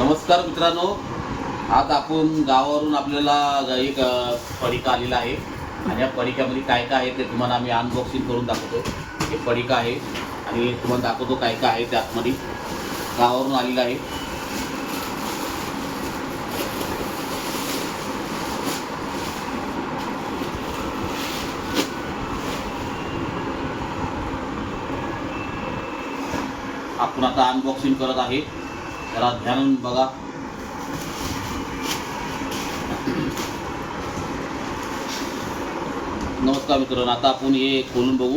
नमस्कार मित्रांनो. आज आपण गावावरून आपल्याला एक पडिका आलेला आहे. आणि या पडिकामध्ये काय काय आहे ते तुम्हाला आम्ही अनबॉक्सिंग करून दाखवतो. हे पडिका आहे. आणि तुम्हाला दाखवतो काय काय आहे त्या आतमध्ये. गावावरून आलेलं आहे. आपण आता अनबॉक्सिंग करत आहे. जरा ध्यान बघा. नमस्कार मित्रांनो आता आपण हे खोलून बघू.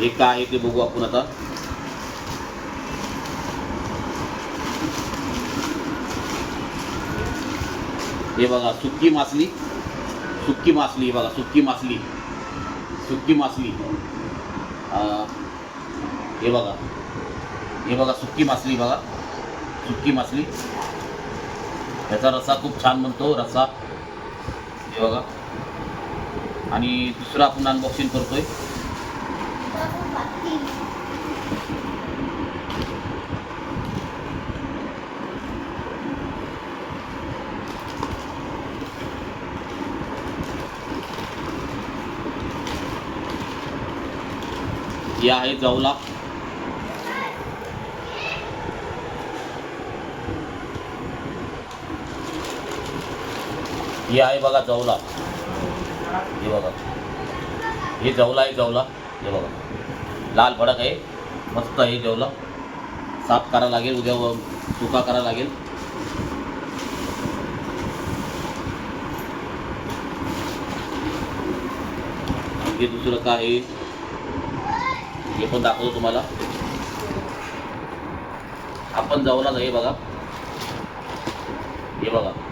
हे काय आहे ते बघू आपण आता. हे बघा सुक्की मासली सुक्की मासली हे बघा सुक्की मासली सुक्की मासली हे. बघा. हे बघा सुक्की मासली बघा. सुक्की मासली याचा रसा खूप छान बनतो रसा हे बघा. आणि दुसरं आपण अनबॉक्सिंग करतोय. या आहे जवला. हे आहे बघा जवला. हे बघा. हे जवला आहे जवला. हे बघा. लाल भडक आहे. मस्त आहे जेवला. साफ करा लागेल उद्या सुका करा लागेल. हे दुसरं काय आहे? हे पण दाखवतो तुम्हाला. आपण जवलाच हे बघा. हे बघा.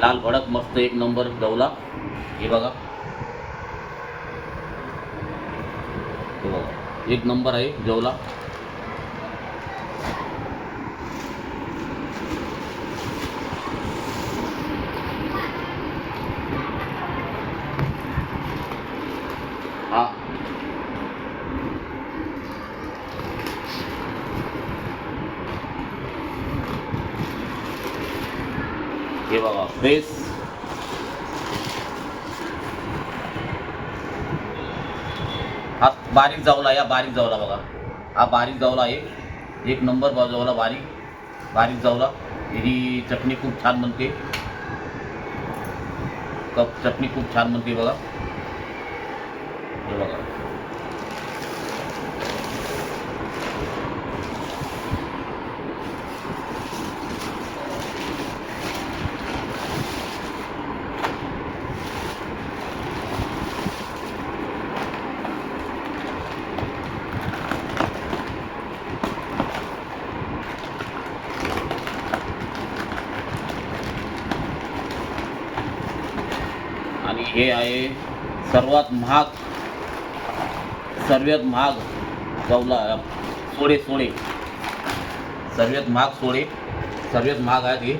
लाल भडक मस्त एक नंबर जवला हे बघा. हे बघा. एक नंबर आहे जवला हा हे बघा फ्रेश हा बारीक जावला या बारीक जावला बघा. हा बारीक जावला एक. एक नंबर बा- जावला बारीक. बारीक जावला. ही चटणी खूप छान बनते. कप चटणी खूप छान बनते बघा. हे बघा आणि हे आहे सर्वात महाग सर्वात महाग चौला सोडे सोडे. सर्वात महाग सोडे सर्वात महाग आहेत हे.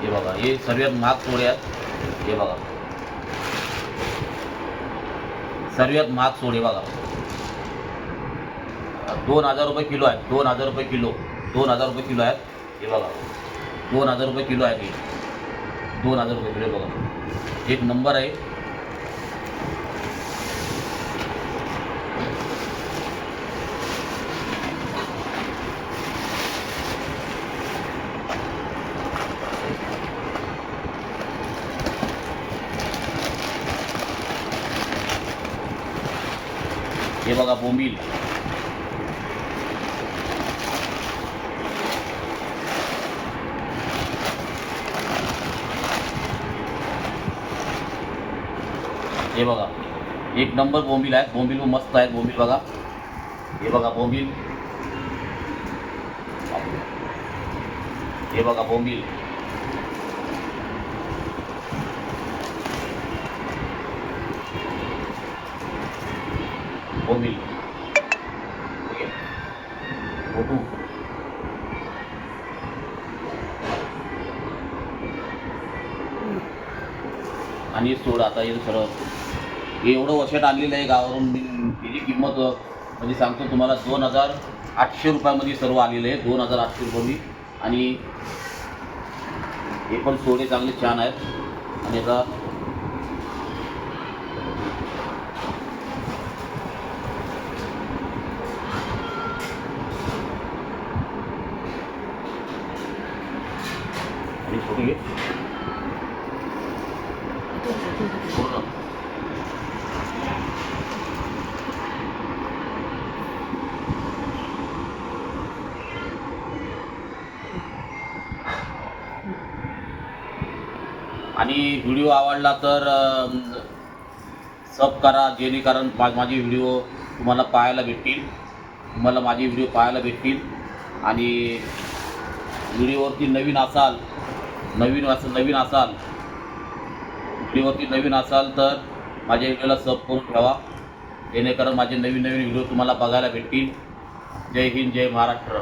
हे बघा हे सर्वात महाग सोडे आहेत. हे बघा. सर्वात महाग सोडे बघा. दोन हजार रुपये किलो आहेत दोन हजार रुपये किलो. दोन हज़ार रुपये किलो आहेत. हे बघा. दोन हज़ार रुपये किलो आहेत हे. दोन हज़ार रुपये किलो बघा. एक नंबर आहे. हे बघा बोंबील. हे बघा. एक नंबर बोंबील आहे. बोंबील पण मस्त आहेत बोंबील बघा. हे बघा बोंबील. हे बघा बोंबील. बोंबील. ठीक आणि सोड आता येईल सरळ. हे एवढं वर्षात आणलेलं आहे गावावरून. मी त्याची किंमत म्हणजे सांगतो तुम्हाला दोन हजार आठशे रुपयामध्ये सर्व आलेलं आहे. दोन हजार आठशे रुपये आणि हे पण सोडे चांगले छान आहेत. आणि आता आणि छोटी आणि व्हिडिओ आवडला तर सब करा जेणेकरून मा माझे व्हिडिओ तुम्हाला पाहायला भेटतील. तुम्हाला माझे व्हिडिओ पाहायला भेटतील. आणि व्हिडिओवरती नवीन असाल नवीन असं नवीन असाल व्हिडिओवरती नवीन असाल तर माझ्या व्हिडिओला सब करून ठेवा. जेणेकरून माझे नवीन नवीन व्हिडिओ तुम्हाला बघायला भेटतील. जय हिंद जय महाराष्ट्र.